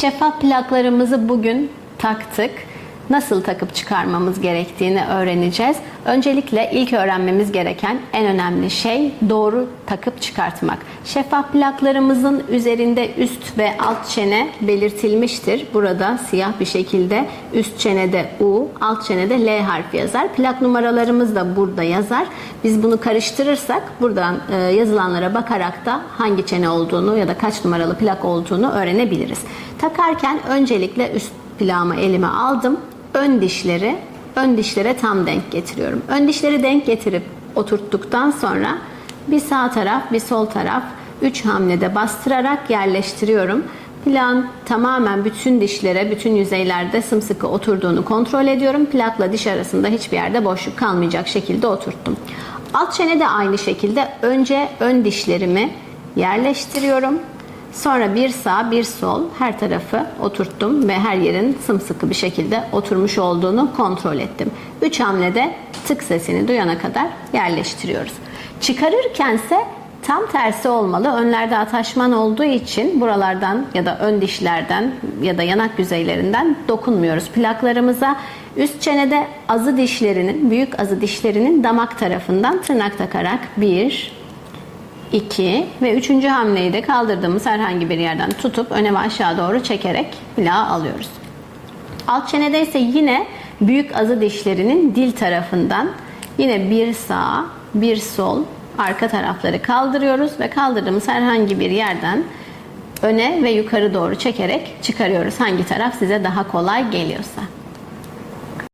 Şeffaf plaklarımızı bugün taktık. Nasıl takıp çıkarmamız gerektiğini öğreneceğiz. Öncelikle ilk öğrenmemiz gereken en önemli şey doğru takıp çıkartmak. Şeffaf plaklarımızın üzerinde üst ve alt çene belirtilmiştir. Burada siyah bir şekilde üst çenede U, alt çenede L harfi yazar. Plak numaralarımız da burada yazar. Biz bunu karıştırırsak buradan e, yazılanlara bakarak da hangi çene olduğunu ya da kaç numaralı plak olduğunu öğrenebiliriz. Takarken öncelikle üst plağımı elime aldım. Ön dişleri ön dişlere tam denk getiriyorum. Ön dişleri denk getirip oturttuktan sonra bir sağ taraf bir sol taraf 3 hamlede bastırarak yerleştiriyorum. Plağın tamamen bütün dişlere, bütün yüzeylerde sımsıkı oturduğunu kontrol ediyorum. Plakla diş arasında hiçbir yerde boşluk kalmayacak şekilde oturttum. Alt çene de aynı şekilde önce ön dişlerimi yerleştiriyorum. Sonra bir sağ bir sol her tarafı oturttum ve her yerin sımsıkı bir şekilde oturmuş olduğunu kontrol ettim. Üç hamlede tık sesini duyana kadar yerleştiriyoruz. Çıkarırkense tam tersi olmalı. Önlerde ataşman olduğu için buralardan ya da ön dişlerden ya da yanak yüzeylerinden dokunmuyoruz plaklarımıza. Üst çenede azı dişlerinin, büyük azı dişlerinin damak tarafından tırnak takarak bir, 2 ve üçüncü hamleyi de kaldırdığımız herhangi bir yerden tutup öne ve aşağı doğru çekerek plağı alıyoruz. Alt çenede ise yine büyük azı dişlerinin dil tarafından yine bir sağ, bir sol arka tarafları kaldırıyoruz ve kaldırdığımız herhangi bir yerden öne ve yukarı doğru çekerek çıkarıyoruz. Hangi taraf size daha kolay geliyorsa.